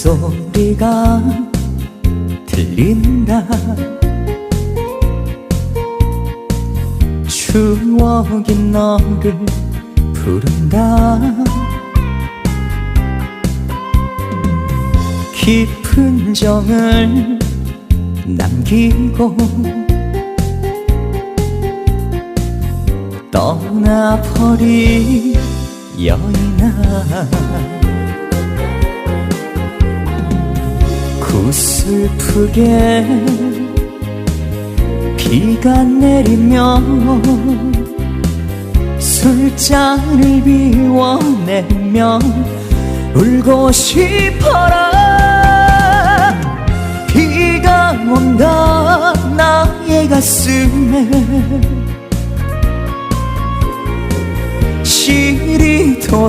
빗소리가 들린다. 추억이 너를 부른다. 깊은 정을 남기고 떠나버린 여인아 구슬프게 비가 내리면 술잔을 비워내며 울고 싶어라. 비가 온다 나의 가슴에. 시리도록